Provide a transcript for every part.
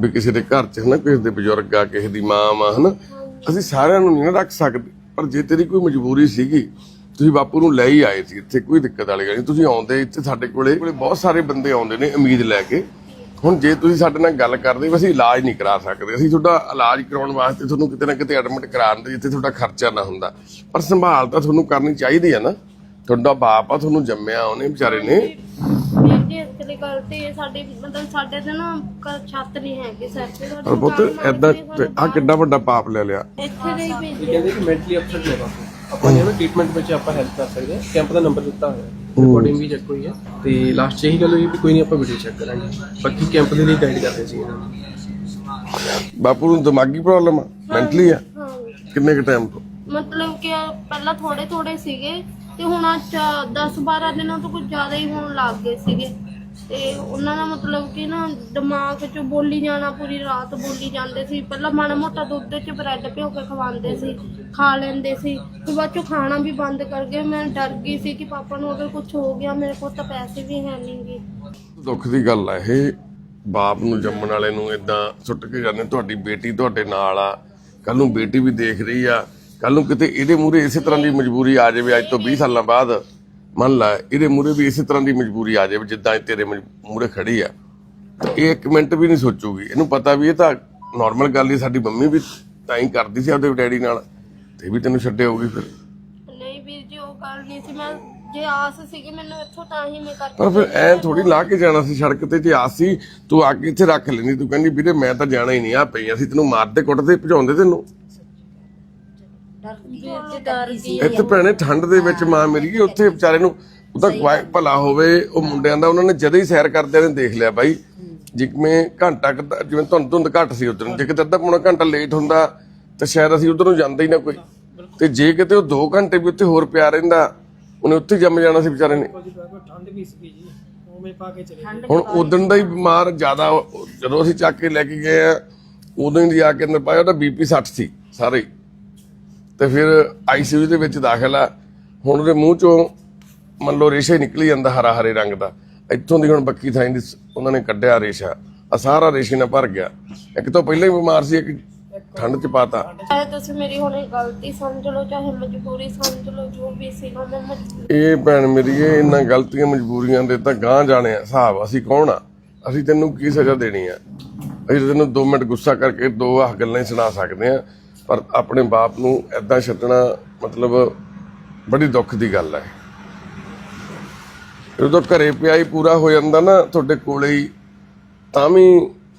ਵੀ ਕਿਸੇ ਦੇ ਘਰ 'ਚ ਹਨਾ, ਕਿਸੇ ਦੇ ਬਜ਼ੁਰਗ ਆ, ਕਿਸੇ ਦੀ ਮਾਂ ਆ ਹਨਾ, ਅਸੀਂ ਸਾਰਿਆਂ ਨੂੰ ਨਹੀਂ ਨਾ ਰੱਖ ਸਕਦੇ। ਪਰ ਜੇ ਤੇਰੀ ਕੋਈ ਮਜਬੂਰੀ ਸੀਗੀ, ਤੁਸੀਂ ਬਾਪੂ ਨੂੰ ਲੈ ਹੀ ਆਏ ਸੀ, ਇੱਥੇ ਕੋਈ ਦਿੱਕਤ ਵਾਲੀ ਗੱਲ ਨਹੀਂ। ਤੁਸੀਂ ਆਉਂਦੇ ਇੱਥੇ ਸਾਡੇ ਕੋਲੇ ਕੋਲੇ ਬਹੁਤ ਸਾਰੇ ਬੰਦੇ ਆਉਂਦੇ ਨੇ ਉਮੀਦ ਲੈ ਕੇ। ਹੁਣ ਜੇ ਤੁਸੀਂ ਸਾਡੇ ਨਾਲ ਗੱਲ ਕਰਦੇ ਵੀ ਅਸੀਂ ਇਲਾਜ ਨਹੀਂ ਕਰਾ ਸਕਦੇ। ਅਸੀਂ ਤੁਹਾਡਾ ਇਲਾਜ ਕਰਾਉਣ ਵਾਸਤੇ ਤੁਹਾਨੂੰ ਕਿਤੇ ਨਾ ਕਿਤੇ ਐਡਮਿਟ ਕਰਾਉਣ ਦੇ ਜਿੱਥੇ ਤੁਹਾਡਾ ਖਰਚਾ ਨਾ ਹੁੰਦਾ। ਪਰ ਸੰਭਾਲ ਤਾਂ ਤੁਹਾਨੂੰ ਕਰਨੀ ਚਾਹੀਦੀ ਹੈ ਨਾ। ਤੁਹਾਡਾ ਬਾਪ ਆ, ਤੁਹਾਨੂੰ ਜੰਮਿਆ ਉਹਨੇ ਵਿਚਾਰੇ ਨੇ। ਜੀ ਇਸ ਲਈ ਗਲਤੀ ਹੈ ਸਾਡੀ ਮਤਲਬ ਸਾਡੇ ਤੇ ਨਾ ਕ- ਛੱਤ ਨਹੀਂ ਹੈਗੀ ਸਿਰ ਤੇ ਪਰ ਪੁੱਤ ਮਕਾਨ ਐਦਾਂ ਮਾਲਕ ਨੇ ਆ ਕਿੱਡਾ ਵੱਡਾ ਪਾਪ ਲੈ ਲਿਆ। ਇੱਥੇ ਦੇ ਹੀ ਇਹ ਕਹਿੰਦੇ ਕਿ ਮੈਂਟਲੀ ਅਪਸੈਟ ਨੇ ਬਾਪੂ ਆਪਾਂ ਨੇ ਨਾ ਟ੍ਰੀਟਮੈਂਟ ਵਿੱਚ ਆਪਾਂ ਹੈਲਪ ਕਰ ਸਕਦੇ। ਹਾਂ ਕੈਂਪ ਦਾ ਨੰਬਰ ਦਿੱਤਾ ਹੋਇਆ। ਹੈ। ਰਿਕਾਰਡਿੰਗ ਵੀ ਚੈੱਕ ਹੋਈ ਹੈ। ਤੇ ਲਾਸਟ 'ਚ ਇਹੀ ਗੱਲ ਹੋਈ ਵੀ ਕੋਈ ਨਹੀਂ ਆਪਾਂ ਵੀਡੀਓ ਚੈੱਕ ਕਰਾਂਗੇ। ਬਾਕੀ ਕੈਂਪ ਦੇ ਲਈ ਗਾਈਡ ਕਰਦੇ ਸੀ ਇਹਨਾਂ ਨੂੰ। ਬਾਪੂ ਨੂੰ ਦਿਮਾਗੀ ਪ੍ਰੋਬਲਮ ਆ? ਮੈਂਟਲੀ ਆ? ਹਾਂ। ਕਿੰਨੇ ਕ ਟਾਈਮ ਤੋਂ? ਮਤਲਬ ਕਿ ਪਹਿਲਾਂ ਥੋੜੇ ਥੋੜੇ ਸੀਗੇ ਤੇ ਹੁਣ 10 12 ਦਿਨਾਂ ਤੋਂ ਕੁਝ ਜ਼ਿਆਦਾ ਹੀ ਹੋਣ ਲੱਗ ਗਏ ਸੀਗੇ। ਤੇ ਉਹਨਾਂ ਦਾ ਮਤਲਬ ਕਿ ਨਾ ਦਿਮਾਗ 'ਚ ਬੋਲੀ ਜਾਣਾ, ਪੂਰੀ ਰਾਤ ਬੋਲੀ ਜਾਂਦੇ ਸੀ। ਪਹਿਲਾਂ ਮਾੜਾ ਮੋਟਾ ਦੁੱਧ 'ਚ ਬ੍ਰੈਡ ਭਿਓ ਕੇ ਖਵਾਉਂਦੇ ਸੀ, ਖਾ ਲੈਂਦੇ ਸੀ। ਫਿਰ ਬਾਅਦ 'ਚੋਂ ਖਾਣਾ ਵੀ ਬੰਦ ਕਰ ਗਏ। ਮੈਂ ਡਰ ਗਈ ਸੀ ਕਿ ਪਾਪਾ ਨੂੰ ਅਗਰ ਕੁਝ ਹੋ ਗਿਆ, ਮੇਰੇ ਕੋਲ ਤਾਂ ਪੈਸੇ ਵੀ ਹੈ ਨਹੀਂਗੇ ਦੁੱਖ ਦੀ ਗੱਲ ਆ ਇਹ। ਬਾਪ ਨੂੰ ਜੰਮਣ ਵਾਲੇ ਨੂੰ ਇਦਾਂ ਸੁੱਟ ਕੇ ਜਾਂਦੇ ਤੁਹਾਡੀ ਬੇਟੀ ਤੁਹਾਡੇ ਨਾਲ ਆ। ਕੱਲ ਨੂੰ ਬੇਟੀ ਵੀ ਦੇਖ ਰਹੀ ਆ। ਕੱਲ ਨੂੰ ਕਿਤੇ ਇਹਦੇ ਮੂਹਰੇ ਇਸੇ ਤਰ੍ਹਾਂ ਦੀ ਮਜਬੂਰੀ ਆ ਜਾਵੇ, ਅੱਜ ਤੋਂ 20 ਸਾਲਾਂ ਬਾਅਦ। ਮੰਨ ਲਾ ਇਹਦੇ ਮੂਹਰੇ ਵੀ ਇਸੇ ਤਰ੍ਹਾਂ ਦੀ ਮਜਬੂਰੀ ਆ ਜਾਵੇ ਜਿੱਦਾਂ ਇਹ ਤੇਰੇ ਮੂਹਰੇ ਖੜੀ ਆ। ਇਹ ਇੱਕ ਮਿੰਟ ਵੀ ਨਹੀਂ ਸੋਚੂਗੀ। ਇਹਨੂੰ ਪਤਾ ਵੀ ਇਹ ਤਾਂ ਨਾਰਮਲ ਗੱਲ ਹੀ ਸਾਡੀ ਮੰਮੀ ਵੀ ਤਾਂ ਹੀ ਕਰਦੀ ਸੀ ਆਪਦੇ ਡੈਡੀ ਨਾਲ। ਤੇ ਵੀ ਤੈਨੂੰ ਛੱਡੇ ਹੋਊਗੀ ਫਿਰ। ਨਹੀਂ ਵੀਰ ਜੀ ਉਹ ਗੱਲ ਨਹੀਂ ਸੀ। ਮੈਂ ਜੇ ਆਸ ਸੀਗੀ ਮੈਨੂੰ ਇੱਥੋਂ ਤਾਂ ਹੀ ਮੈਂ ਕਰਕੇ ਪਰ ਫਿਰ ਐ ਥੋੜੀ ਲਾ ਕੇ ਜਾਣਾ ਸੀ ਸੜਕ ਤੇ। ਜੇ ਆਸੀ ਤੂੰ ਆ ਕੇ ਇੱਥੇ ਰੱਖ ਲੈਣੀ ਤੂੰ ਕਹਿੰਦੀ ਵੀਰੇ ਮੈਂ ਤਾਂ ਜਾਣਾ ਹੀ ਨਹੀਂ। ਆ ਪਈ ਅਸੀਂ ਤੈਨੂੰ ਮਾਰਦੇ ਕੁੱਟਦੇ ਭਜਾਉਂਦੇ ਤੈਨੂੰ। ਵੀਰ ਜੀ ਡਰ ਗਈ ਇੱਥੇ ਭੈਣੇ ਠੰਡ ਦੇ ਵਿੱਚ ਮਾਂ ਮੇਰੀ ਉੱਥੇ ਵਿਚਾਰੇ ਨੂੰ ਉਹਦਾ ਕੁਆ- ਭਲਾ ਹੋਵੇ ਉਹ ਮੁੰਡਿਆਂ ਦਾ ਉਹਨਾਂ ਨੇ ਜਦੇ ਹੀ ਸੈਰ ਕਰਦਿਆਂ ਨੇ ਦੇਖ ਲਿਆ ਬਾਈ। ਜਿਵੇਂ ਘੰਟਾ ਕੁ ਜਿਵੇਂ ਧੁੰਦ ਧੁੰਦ ਘੱਟ ਸੀ ਉਧਰ ਜੇ ਕਿਤੇ ਅੱਧਾ ਪੌਣਾ ਘੰਟਾ ਲੇਟ ਹੁੰਦਾ ਤਾਂ ਸ਼ਾਇਦ ਅਸੀਂ ਉਧਰ ਨੂੰ ਜਾਂਦੇ ਹੀ ਨਾ ਕੋਈ। ਤੇ ਜੇ ਕਿਤੇ ਉਹ 2 ਘੰਟੇ ਵੀ ਉੱਥੇ ਹੋਰ ਪਿਆ ਰਹਿੰਦਾ ਉਹਨੇ ਉੱਥੇ ਹੀ ਜੰਮ ਜਾਣਾ ਸੀ ਵਿਚਾਰੇ ਨੇ। ਠੰਡ ਵੀ ਸੀ ਜੀ ਉਵੇਂ ਪਾ ਕੇ ਚਲੇ ਹੁਣ ਉਦੋਂ ਦਾ ਹੀ ਬਿਮਾਰ ਜ਼ਿਆਦਾ ਉਹ- ਜਦੋਂ ਅਸੀਂ ਚੱਕ ਕੇ ਲੈ ਕੇ ਗਏ ਆ ਉਦੋਂ ਹੀ ਜਾ ਕੇ ਅੰਦਰ ਪਾਇਆ ਉਹਦਾ ਬੀਪੀ 60 ਸੀ ਸਾਰੇ। ਹੀ। ਤੇ ਫਿਰ ਆਈਸੀਯੂ ਦੇ ਵਿੱਚ ਦਾਖਲ। ਆ ਹੁਣ ਉਹਦੇ ਮੂੰਹ ਚੋਂ ਮੰਨ ਲਓ ਰੇਸ਼ਾ ਨਿਕਲੀ ਜਾਂਦਾ ਹਰਾ ਹਰੇ ਰੰਗ ਦਾ। ਇੱਥੋਂ ਦੀ ਹੁਣ ਬੱਕੀ ਥਾਂ ਦੀ ਉਹਨਾਂ ਨੇ ਕੱਢਿਆ ਰੇਸ਼ਾ। ਆ ਸਾਰਾ ਰੇਸ਼ੇ ਨਾਲ ਭਰ ਗਿਆ। ਇੱਕ ਤਾਂ ਪਹਿਲਾਂ ਹੀ ਬਿਮਾਰ ਸੀ ਇੱਕ ਠੰਡ ਚ ਪਾਤਾ। ਚਾਹੇ ਤੁਸੀਂ ਮੇਰੀ ਹੁਣ ਗਲਤੀ ਸਮਝ ਲਓ ਚਾਹੇ ਮਜਬੂਰੀ ਸਮਝ ਲਓ ਜੋ ਵੀ ਸੀ ਨਾ ਮੈਂ ਇਹ ਭੈਣ ਮੇਰੀ ਇਹ ਇਹਨਾਂ ਗਲਤੀਆਂ ਮਜਬੂਰੀਆਂ ਦੇ ਤਾਂ ਗਾਂ ਜਾਣੇ ਆ। ਹਿਸਾਬ ਅਸੀਂ ਕੌਣ ਆ? ਅਸੀਂ ਤੈਨੂੰ ਕੀ ਸਜ਼ਾ ਦੇਣੀ ਆ? ਅਸੀਂ ਤੈਨੂੰ 2 ਮਿੰਟ ਗੁੱਸਾ ਕਰਕੇ ਦੋ ਆਹ ਗੱਲਾਂ ਹੀ ਸੁਣਾ ਸਕਦੇ ਆ। ਪਰ ਆਪਣੇ ਬਾਪ ਨੂੰ ਐਦਾਂ ਛੱਡਣਾ ਮਤਲਬ ਬੜੀ ਦੁੱਖ ਦੀ ਗੱਲ ਹੈ। ਜਦੋਂ ਘਰੇ ਪਿਆ ਹੀ ਪੂਰਾ ਹੋ ਜਾਂਦਾ ਨਾ ਤੁਹਾਡੇ ਕੋਲੇ ਹੀ, ਤਾਂ ਵੀ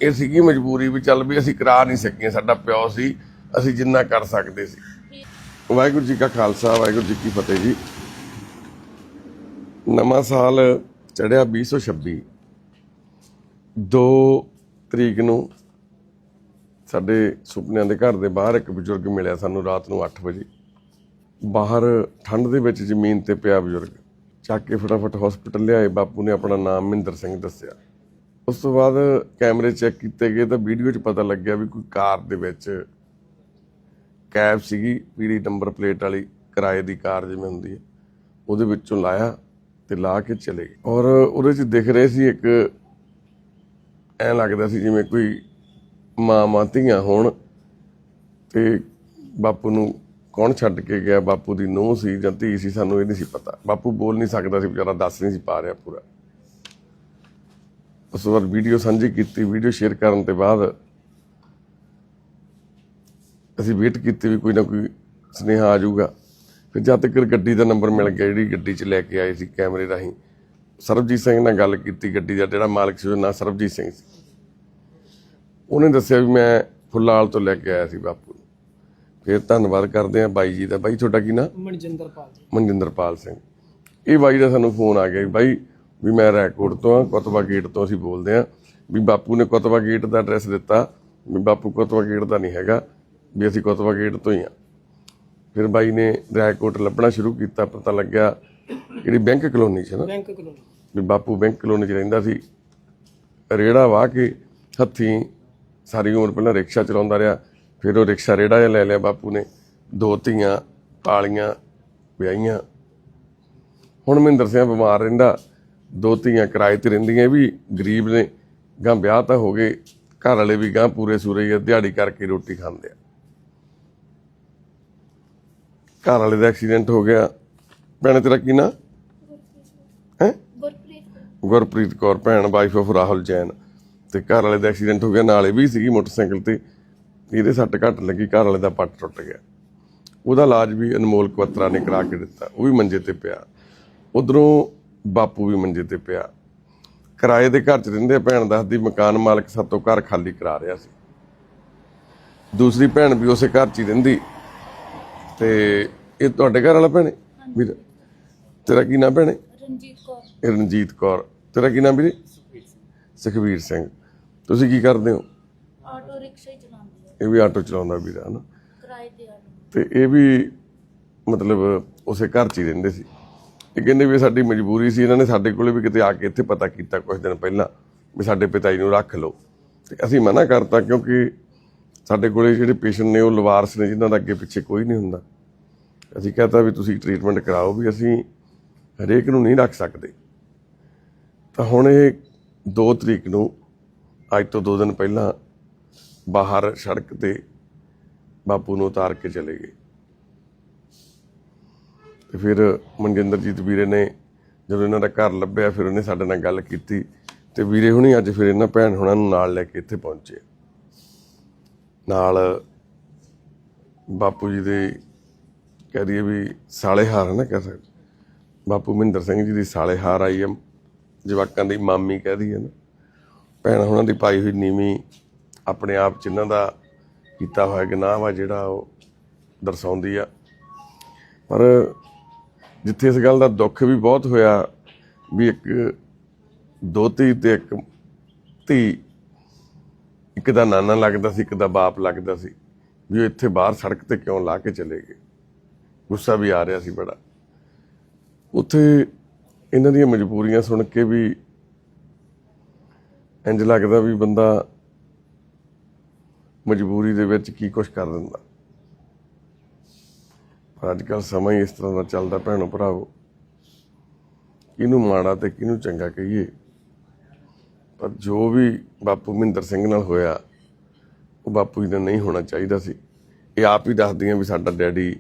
ਇਹ ਸੀਗੀ ਮਜਬੂਰੀ ਵੀ ਚੱਲ ਵੀ ਅਸੀਂ ਕਰਾ ਨਹੀਂ ਸਕੀਏ ਸਾਡਾ ਪਿਓ ਸੀ, ਅਸੀਂ ਜਿੰਨਾ ਕਰ ਸਕਦੇ ਸੀ। ਵਾਹਿਗੁਰੂ ਜੀ ਕਾ ਖਾਲਸਾ, ਵਾਹਿਗੁਰੂ ਜੀ ਕੀ ਫਤਿਹ ਜੀ। ਨਵਾਂ ਸਾਲ ਚੜਿਆ 2026 2 ਤਰੀਕ ਨੂੰ ਸਾਡੇ ਸੁਪਨਿਆਂ ਦੇ ਘਰ ਦੇ ਬਾਹਰ ਇੱਕ ਬਜ਼ੁਰਗ ਮਿਲਿਆ ਸਾਨੂੰ ਰਾਤ ਨੂੰ 8 ਵਜੇ। ਬਾਹਰ ਠੰਡ ਦੇ ਵਿੱਚ ਜ਼ਮੀਨ ਤੇ ਪਿਆ ਬਜ਼ੁਰਗ। ਚੱਕ ਕੇ ਫਟਾਫਟ ਹਸਪੀਟਲ ਲਿਆਏ, ਬਾਪੂ ਨੇ ਆਪਣਾ ਨਾਮ ਮਹਿੰਦਰ ਸਿੰਘ ਦੱਸਿਆ। ਉਸ ਤੋਂ ਬਾਅਦ ਕੈਮਰੇ ਚੈੱਕ ਕੀਤੇ ਗਏ ਤਾਂ ਵੀਡੀਓ 'ਚ ਪਤਾ ਲੱਗਿਆ ਵੀ ਕੋਈ ਕਾਰ ਦੇ ਵਿੱਚ ਕੈਬ ਸੀਗੀ ਪੀੜੀ ਨੰਬਰ ਪਲੇਟ ਵਾਲੀ, ਕਿਰਾਏ ਦੀ ਕਾਰ ਜਿਵੇਂ ਹੁੰਦੀ ਹੈ। ਉਹਦੇ ਵਿੱਚੋਂ ਲਾਇਆ ਤੇ ਲਾ ਕੇ ਚਲੇ ਗਏ। ਔਰ ਉਹਦੇ 'ਚ ਦਿਖ ਰਹੇ ਸੀ ਇੱਕ, ਐ ਲੱਗਦਾ ਸੀ ਜਿਵੇਂ ਕੋਈ ਮਾਂ ਧੀਆਂ ਹੋਣ ਤੇ ਬਾਪੂ ਨੂੰ ਕੌਣ ਛੱਡ ਕੇ ਗਿਆ? ਬਾਪੂ ਦੀ ਨੂੰਹ ਸੀ ਜਾਂ ਧੀ ਸੀ, ਸਾਨੂੰ ਇਹ ਨਹੀਂ ਸੀ ਪਤਾ। ਬਾਪੂ ਬੋਲ ਨਹੀਂ ਸਕਦਾ ਸੀ, ਵਿਚਾਰਾ ਦੱਸ ਨਹੀਂ ਸੀ, ਪਾ ਰਿਹਾ ਪੂਰਾ। ਉਸ ਵਾਰ ਵੀਡੀਓ ਸਾਂਝੀ ਕੀਤੀ, ਵੀਡੀਓ ਸ਼ੇਅਰ ਕਰਨ ਤੋਂ ਬਾਅਦ ਅਸੀਂ ਵੇਟ ਕੀਤੀ ਵੀ ਕੋਈ ਨਾ ਕੋਈ ਸੁਨੇਹਾ ਆ ਜਾਊਗਾ। ਫਿਰ ਜਦ ਤੱਕ ਗੱਡੀ ਦਾ ਨੰਬਰ ਮਿਲ ਗਿਆ, ਜਿਹੜੀ ਗੱਡੀ 'ਚ ਲੈ ਕੇ ਆਏ ਸੀ ਕੈਮਰੇ ਰਾਹੀਂ, ਸਰਬਜੀਤ ਸਿੰਘ ਨਾਲ ਗੱਲ ਕੀਤੀ ਗੱਡੀ ਦਾ, ਜਿਹੜਾ ਮਾਲਕ ਸੀ ਉਹਦਾ ਨਾਂ ਸਰਬਜੀਤ ਸਿੰਘ ਸੀ। ਉਹਨੇ ਦੱਸਿਆ ਵੀ ਮੈਂ ਫੁੱਲਾਲ ਤੋਂ ਲੈ ਕੇ ਆਇਆ ਸੀ ਬਾਪੂ ਨੂੰ। ਫਿਰ ਧੰਨਵਾਦ ਕਰਦੇ ਆ ਬਾਈ ਜੀ ਦਾ। ਬਾਈ ਤੁਹਾਡਾ ਕੀ ਨਾਂ? ਮਨਜਿੰਦਰ ਪਾਲ ਜੀ। ਮਨਜਿੰਦਰਪਾਲ ਸਿੰਘ। ਇਹ ਬਾਈ ਦਾ ਸਾਨੂੰ ਫੋਨ ਆ ਗਿਆ ਵੀ ਬਾਈ ਵੀ ਮੈਂ ਰੈਕੋਰਡ ਤੋਂ ਆ ਕੁਤਬਾ ਗੇਟ ਤੋਂ ਅਸੀਂ ਬੋਲਦੇ ਆ ਵੀ ਬਾਪੂ ਨੇ ਕੁਤਬਾ ਗੇਟ ਦਾ ਐਡਰੈਸ ਦਿੱਤਾ। ਵੀ ਬਾਪੂ ਕੁਤਬਾ ਗੇਟ ਦਾ ਨਹੀਂ ਹੈਗਾ ਵੀ ਅਸੀਂ ਕੁਤਬਾ ਗੇਟ ਤੋਂ ਹੀ ਆ ਫਿਰ ਬਾਈ ਨੇ ਰੈਕੋਰਡ ਲੱਭਣਾ ਸ਼ੁਰੂ ਕੀਤਾ ਪਤਾ ਲੱਗਿਆ ਜਿਹੜੀ ਬੈਂਕ ਕਲੋਨੀ ਚ ਨਾ ਬੈਂਕ ਕਲੋਨੀ। ਵੀ ਬਾਪੂ ਬੈਂਕ ਕਲੋਨੀ ਚ ਰਹਿੰਦਾ ਸੀ। ਰੇੜਾ ਵਾਹ ਕੇ ਹੱਥੀਂ ਸਾਰੀ ਉਮਰ ਪਹਿਲਾਂ ਰਿਕਸ਼ਾ ਚਲਾਉਂਦਾ ਰਿਹਾ ਫਿਰ ਉਹ ਰਿਕਸ਼ਾ ਰੇੜਾ ਜਿਹਾ ਲੈ ਲਿਆ ਬਾਪੂ ਨੇ। ਦੋ ਧੀਆਂ ਪਾਲੀਆਂ ਵਿਆਹੀਆਂ। ਹੁਣ ਮਹਿੰਦਰ ਸਿੰਘ ਬਿਮਾਰ ਰਹਿੰਦਾ ਦੋ ਧੀਆਂ ਕਿਰਾਏ ਤੇ ਰਹਿੰਦੀਆਂ ਵੀ ਗਰੀਬ ਨੇ। ਗਾਂ ਵਿਆਹ ਤਾਂ ਹੋ ਗਏ ਘਰ ਵਾਲੇ ਵੀ ਗਾਂ ਪੂਰੇ ਸੂਰੇ ਦਿਹਾੜੀ ਕਰਕੇ ਰੋਟੀ ਖਾਂਦੇ ਆ। ਘਰ ਵਾਲੇ ਦਾ ਐਕਸੀਡੈਂਟ ਹੋ ਗਿਆ। ਭੈਣ ਤੇਰਾ ਕੀ ਨਾਂ? ਹੈ? ਗੁਰਪ੍ਰੀਤ ਗੁਰਪ੍ਰੀਤ ਕੌਰ ਭੈਣ ਵਾਈਫ ਆਫ ਰਾਹੁਲ ਜੈਨ। ਤੇ ਘਰ ਵਾਲੇ ਦਾ ਐਕਸੀਡੈਂਟ ਹੋ ਗਿਆ ਨਾਲੇ ਵੀ ਸੀਗੀ ਮੋਟਰਸਾਈਕਲ ਤੇ। ਇਹਦੇ ਸੱਟ ਘੱਟ ਲੱਗੀ ਘਰ ਵਾਲੇ ਦਾ ਪੱਟ ਟੁੱਟ ਗਿਆ। ਉਹਦਾ ਇਲਾਜ ਵੀ ਅਨਮੋਲ ਕਵਤਰਾ ਨੇ ਕਰਾ ਕੇ ਦਿੱਤਾ। ਉਹ ਵੀ ਮੰਜੇ ਤੇ ਪਿਆ। ਉਧਰੋਂ ਬਾਪੂ ਵੀ ਮੰਜੇ ਤੇ ਪਿਆ। ਕਿਰਾਏ ਦੇ ਘਰ ਚ ਰਹਿੰਦੇ ਭੈਣ ਦੱਸਦੀ ਮਕਾਨ ਮਾਲਕ ਸਾਤੋਂ ਘਰ ਖਾਲੀ ਕਰਾ ਰਿਹਾ ਸੀ। ਦੂਸਰੀ ਭੈਣ ਵੀ ਉਸੇ ਘਰ ਚ ਹੀ ਰਹਿੰਦੀ। ਤੇ ਇਹ ਤੁਹਾਡੇ ਘਰ ਵਾਲਾ ਭੈਣੇ? ਵੀਰ ਤੇਰਾ ਕੀ ਨਾਮ ਭੈਣੇ? ਰਣਜੀਤ ਕੌਰ। ਇਹ ਰਣਜੀਤ ਕੌਰ। ਤੇਰਾ ਕੀ ਨਾਮ ਵੀਰੇ? ਸੁਖਵੀਰ ਸਿੰਘ। ਤੁਸੀਂ ਕੀ ਕਰਦੇ ਹੋ? ਆਟੋ ਰਿਕਸ਼ਾ ਹੀ ਚਲਾਉਂਦੀ ਹੈ। ਇਹ ਵੀ ਆਟੋ ਚਲਾਉਂਦਾ ਵੀਰਾ ਹਨਾ? ਕਿਰਾਏ ਤੇ ਆਟੋ। ਤੇ ਇਹ ਵੀ ਮਤਲਬ ਉਸੇ ਘਰ 'ਚ ਹੀ ਰਹਿੰਦੇ ਸੀ। ਇਹ ਕਹਿੰਦੇ ਵੀ ਸਾਡੀ ਮਜਬੂਰੀ ਸੀ ਇਹਨਾਂ ਨੇ ਸਾਡੇ ਕੋਲੇ ਵੀ ਕਿਤੇ ਆ ਕੇ ਇੱਥੇ ਪਤਾ ਕੀਤਾ ਕੁਝ ਦਿਨ ਪਹਿਲਾਂ ਵੀ ਸਾਡੇ ਪਿਤਾ ਜੀ ਨੂੰ ਰੱਖ ਲਓ। ਤੇ ਅਸੀਂ ਮਨਾ ਕਰਤਾ ਕਿਉਂਕਿ ਸਾਡੇ ਕੋਲੇ ਜਿਹੜੇ ਪੇਸ਼ੈਂਟ ਨੇ ਉਹ ਲਵਾਰਸ ਨੇ ਜਿਨ੍ਹਾਂ ਦਾ ਅੱਗੇ ਪਿੱਛੇ ਕੋਈ ਨਹੀਂ ਹੁੰਦਾ। ਅਸੀਂ ਕਹਤਾ ਵੀ ਤੁਸੀਂ ਟ੍ਰੀਟਮੈਂਟ ਕਰਾਓ ਵੀ ਅਸੀਂ ਹਰੇਕ ਨੂੰ ਨਹੀਂ ਰੱਖ ਸਕਦੇ। ਤਾਂ ਹੁਣ ਇਹ 2 ਤਰੀਕ ਨੂੰ ਅੱਜ ਤੋਂ 2 ਦਿਨ ਪਹਿਲਾਂ ਬਾਹਰ ਸੜਕ ਤੇ ਬਾਪੂ ਨੂੰ ਉਤਾਰ ਕੇ ਚਲੇ ਗਏ। ਤੇ ਫਿਰ ਮਨਜਿੰਦਰਜੀਤ ਵੀਰੇ ਨੇ ਜਦੋਂ ਇਹਨਾਂ ਦਾ ਘਰ ਲੱਭਿਆ, ਫਿਰ ਉਹਨੇ ਸਾਡੇ ਨਾਲ ਗੱਲ ਕੀਤੀ ਤੇ ਵੀਰੇ ਹੁਣੀ ਅੱਜ ਫਿਰ ਇਹਨਾਂ ਭੈਣ ਹੁਣਾਂ ਨੂੰ ਨਾਲ ਲੈ ਕੇ ਇੱਥੇ ਪਹੁੰਚੇ। ਨਾਲ ਬਾਪੂ ਜੀ ਦੇ ਕਹਿ ਦਈਏ ਵੀ ਸਾਲੇਹਾਰ ਹੈ ਨਾ ਕਹਿ ਸਕਦੇ। ਬਾਪੂ ਮਹਿੰਦਰ ਸਿੰਘ ਜੀ ਦੀ ਸਾਲੇਹਾਰ ਆਈ ਹੈ ਜਵਾਕਾਂ ਦੀ ਮਾਮੀ ਕਹਿ ਦਈਏ ਨਾ। ਭੈਣ ਉਹਨਾਂ ਦੀ ਪਾਈ ਹੋਈ ਨੀਵੀਂ ਆਪਣੇ ਆਪ ਚ ਇਹਨਾਂ ਦਾ ਕੀਤਾ ਹੋਇਆ ਗੁਨਾਹ ਵਾ ਜਿਹੜਾ ਉਹ ਦਰਸਾਉਂਦੀ ਆ। ਪਰ ਜਿੱਥੇ ਇਸ ਗੱਲ ਦਾ ਦੁੱਖ ਵੀ ਬਹੁਤ ਹੋਇਆ ਵੀ ਇੱਕ ਦੋਤੀ ਤੇ ਇੱਕ ਧੀ, ਇੱਕ ਦਾ ਨਾਨਾ ਲੱਗਦਾ ਸੀ, ਇੱਕ ਦਾ ਬਾਪ ਲੱਗਦਾ ਸੀ, ਵੀ ਉਹ ਇੱਥੇ ਬਾਹਰ ਸੜਕ ਤੇ ਕਿਉਂ ਲਾ ਕੇ ਚਲੇ ਗਏ। ਗੁੱਸਾ ਵੀ ਆ ਰਿਹਾ ਸੀ ਬੜਾ। ਉੱਥੇ ਇਹਨਾਂ ਦੀਆਂ ਮਜਬੂਰੀਆਂ ਸੁਣ ਕੇ ਵੀ ਇੰਜ ਲੱਗਦਾ ਵੀ ਬੰਦਾ ਮਜਬੂਰੀ ਦੇ ਵਿੱਚ ਕੀ ਕੁਝ ਕਰ ਦਿੰਦਾ। ਪਰ ਅੱਜ ਕੱਲ ਸਮਾਂ ਹੀ ਇਸ ਤਰ੍ਹਾਂ ਦਾ ਚੱਲਦਾ, ਭੈਣੋ ਭਰਾਵੋ। ਕਿਹਨੂੰ ਮਾੜਾ ਤੇ ਕਿਹਨੂੰ ਚੰਗਾ ਕਹੀਏ। ਪਰ ਜੋ ਵੀ ਬਾਪੂ ਮਹਿੰਦਰ ਸਿੰਘ ਨਾਲ ਹੋਇਆ, ਉਹ ਬਾਪੂ ਜੀ ਦਾ ਨਹੀਂ ਹੋਣਾ ਚਾਹੀਦਾ ਸੀ। ਇਹ ਆਪ ਹੀ ਦੱਸਦੀਆਂ ਵੀ ਸਾਡਾ ਡੈਡੀ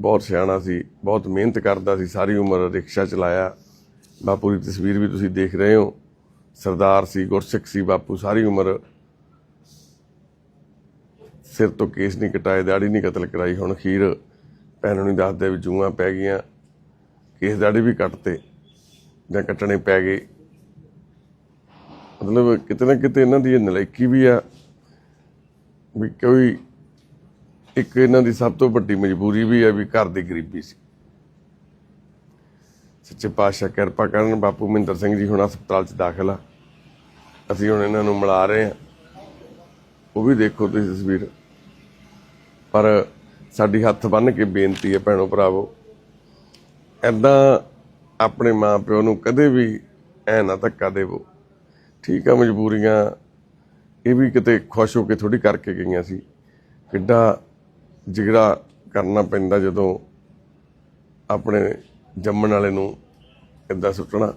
ਬਹੁਤ ਸਿਆਣਾ ਸੀ, ਬਹੁਤ ਮਿਹਨਤ ਕਰਦਾ ਸੀ, ਸਾਰੀ ਉਮਰ ਰਿਕਸ਼ਾ ਚਲਾਇਆ। ਬਾਪੂ ਦੀ ਤਸਵੀਰ ਵੀ ਤੁਸੀਂ ਦੇਖ ਰਹੇ ਹੋ। ਸਰਦਾਰ ਸੀ, ਗੁਰਸਿੱਖ ਸੀ, ਬਾਪੂ ਸਾਰੀ ਉਮਰ ਸਿਰ ਤੋਂ ਕੇਸ ਨਹੀਂ ਕਟਾਏ, ਦਾੜੀ ਨਹੀਂ ਕਤਲ ਕਰਾਈ। ਹੁਣ ਖੀਰ ਭੈਣ ਨੂੰ ਦੱਸਦੇ ਵੀ ਜੂਆਂ ਪੈ ਗਈਆਂ, ਕੇਸ ਦਾੜੀ ਵੀ ਕੱਟਤੇ ਜਾਂ ਕੱਟਣੇ ਪੈ ਗਏ। ਮਤਲਬ ਕਿਤੇ ਨਾ ਕਿਤੇ ਇਹਨਾਂ ਦੀ ਇਹ ਨਲਾਇਕੀ ਵੀ ਆ ਵੀ ਕੋਈ ਇੱਕ ਇਹਨਾਂ ਦੀ ਸਭ ਤੋਂ ਵੱਡੀ ਮਜਬੂਰੀ ਵੀ ਹੈ ਵੀ ਘਰ ਦੀ ਗਰੀਬੀ ਸੀ। ਸੱਚੇ ਪਾਤਸ਼ਾਹ ਕਿਰਪਾ ਕਰਨ, ਬਾਪੂ ਮਹਿੰਦਰ ਸਿੰਘ ਜੀ ਹੁਣ ਹਸਪਤਾਲ 'ਚ ਦਾਖਲ ਆ। ਅਸੀਂ ਹੁਣ ਇਹਨਾਂ ਨੂੰ ਮਿਲਾ ਰਹੇ ਹਾਂ ਉਹ ਵੀ ਦੇਖੋ ਤੁਸੀਂ ਤਸਵੀਰ। ਪਰ ਸਾਡੀ ਹੱਥ ਬੰਨ੍ਹ ਕੇ ਬੇਨਤੀ ਹੈ ਭੈਣੋ ਭਰਾਵੋ ਐਦਾਂ ਆਪਣੇ ਮਾਪਿਓ ਨੂੰ ਕਦੇ ਵੀ ਐ ਨਾ ਧੱਕਾ ਦੇਵੋ। ਠੀਕ ਆ ਮਜਬੂਰੀਆਂ, ਇਹ ਵੀ ਕਿਤੇ ਖੁਸ਼ ਹੋ ਕੇ ਥੋੜੀ ਕਰਕੇ ਗਈਆਂ ਸੀ। ਕਿੱਡਾ ਜਿਗਰਾ ਕਰਨਾ ਪੈਂਦਾ ਜਦੋਂ ਆਪਣੇ ਜੰਮਣ ਵਾਲੇ ਨੂੰ ਇਦਾਂ ਸੁੱਟਣਾ।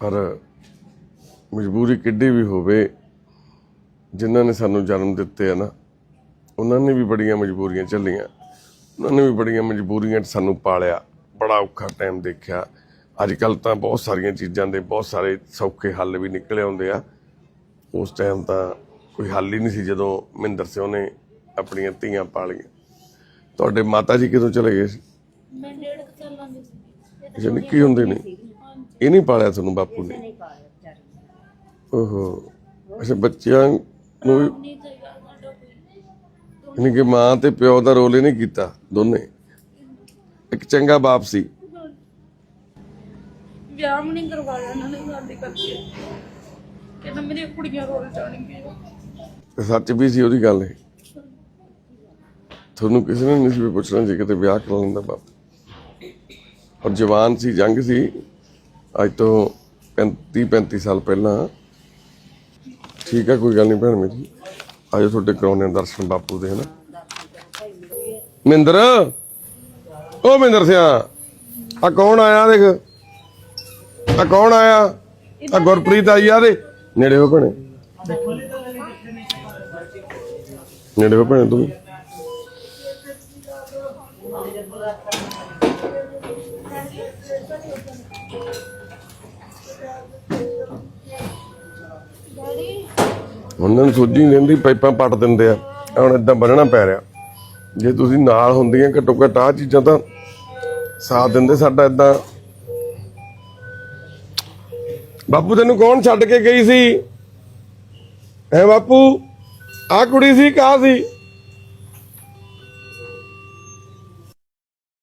ਪਰ ਮਜਬੂਰੀ ਕਿੱਡੀ ਵੀ ਹੋਵੇ, ਜਿਨ੍ਹਾਂ ਨੇ ਸਾਨੂੰ ਜਨਮ ਦਿੱਤੇ ਆ ਨਾ, ਉਹਨਾਂ ਨੇ ਵੀ ਬੜੀਆਂ ਮਜਬੂਰੀਆਂ ਝੱਲੀਆਂ। ਉਹਨਾਂ ਨੇ ਵੀ ਬੜੀਆਂ ਮਜਬੂਰੀਆਂ ਸਾਨੂੰ ਪਾਲਿਆ। ਬੜਾ ਔਖਾ ਟਾਈਮ ਦੇਖਿਆ। ਅੱਜ ਕੱਲ ਤਾਂ ਬਹੁਤ ਸਾਰੀਆਂ ਚੀਜ਼ਾਂ ਦੇ ਬਹੁਤ ਸਾਰੇ ਸੌਖੇ ਹੱਲ ਵੀ ਨਿਕਲੇ ਆਉਂਦੇ ਆ। ਉਸ ਟਾਈਮ ਤਾਂ ਕੋਈ ਹੱਲ ਹੀ ਨਹੀਂ ਸੀ ਜਦੋਂ ਮਹਿੰਦਰ ਸਿੰਘ ਨੇ ਆਪਣੀਆਂ ਧੀਆਂ ਪਾਲੀਆਂ। ਤੁਹਾਡੇ ਮਾਤਾ ਜੀ ਕਿਦੋਂ ਚਲੇ ਗਏ ਸੀ? ਮੈਂ ਡੇਢ ਕੁ ਸਾਲਾਂ ਦੀ ਸੀ। ਅੱਛਾ ਨਿੱਕੀ ਹੁੰਦੇ ਨੇ ਇਹ ਨਹੀਂ ਪਾਲਿਆ ਤੁਹਾਨੂੰ ਬਾਪੂ ਨੇ? ਨਹੀਂ ਪਾਇਆ ਵਿਚਾਰੇ ਓਹੋ। ਅੱਛਾ ਬੱਚਿਆਂ ਨੂੰ ਵੀ ਨਹੀਂ ਸੀਗਾ ਸਾਡਾ ਕੋਈ। ਯਾਨੀ ਕਿ ਮਾਂ ਤੇ ਪਿਓ ਦਾ ਰੋਲ ਹੀ ਨਹੀਂ ਕੀਤਾ ਦੋਨੇ। ਇੱਕ ਚੰਗਾ ਬਾਪ ਸੀ। ਵਿਆਹ ਵੀ ਨਹੀਂ ਕਰਵਾਇਆ ਇਹਨਾਂ ਨੇ ਸਾਡੇ ਕਰਕੇ। ਕਹਿੰਦਾ ਮੇਰੀਆਂ ਕੁੜੀਆਂ ਰੋਲ ਜਾਣਗੀਆਂ ਤੇ ਸੱਚ ਵੀ ਸੀ ਉਹਦੀ ਗੱਲ ਇਹ। ਤੁਹਾਨੂੰ ਕਿਸੇ ਨੇ ਨਹੀਂ ਸੀ ਵੀ ਪੁੱਛਣਾ ਜੇ ਕਿਤੇ ਵਿਆਹ ਕਰਾ ਲੈਂਦਾ ਬਾਪ। ਔਰ ਜਵਾਨ ਸੀ, ਜੰਗ ਸੀ। ਅੱਜ ਤੋਂ 35 35 ਸਾਲ ਪਹਿਲਾਂ। ਠੀਕ ਹੈ ਕੋਈ ਗੱਲ ਨਹੀਂ ਭੈਣ ਮੇਰੀ। ਆਜੋ ਤੁਹਾਡੇ ਕਰਾਉਣੇ ਦਰਸ਼ਨ ਬਾਪੂ ਦੇ, ਹਨਾ? ਮਿੰਦਰ! ਉਹ ਮਿੰਦਰ ਸਿਆ ਆ ਕੌਣ ਆਇਆ ਦੇਖ? ਆ ਕੌਣ ਆਇਆ? ਆ ਗੁਰਪ੍ਰੀਤ ਆਈ ਆ ਦੇ। ਨੇੜੇ ਹੋ ਭਣੇ। ਨੇੜੇ ਹੋ ਭਣੇ ਤੂੰ ਉਹਨਾਂ ਨੂੰ ਸੋਝੀ ਨਹੀਂ ਰਹਿੰਦੀ ਪਾਈਪਾਂ ਪੱਟ ਦਿੰਦੇ ਆ। ਹੁਣ ਇਦਾਂ ਬੰਨਣਾ ਪੈ ਰਿਹਾ। ਜੇ ਤੁਸੀਂ ਨਾਲ ਹੁੰਦੀਆਂ ਘੱਟੋ ਘੱਟ ਆਹ ਚੀਜ਼ਾਂ ਤਾਂ ਸਾਥ ਦਿੰਦੇ, ਸਾਡਾ ਇਦਾਂ ਬਾਪੂ, ਤੈਨੂੰ ਕੌਣ ਛੱਡ ਕੇ ਗਈ ਸੀ? ਐ ਬਾਪੂ? ਆ ਕੁੜੀ ਸੀ ਕਾ ਸੀ?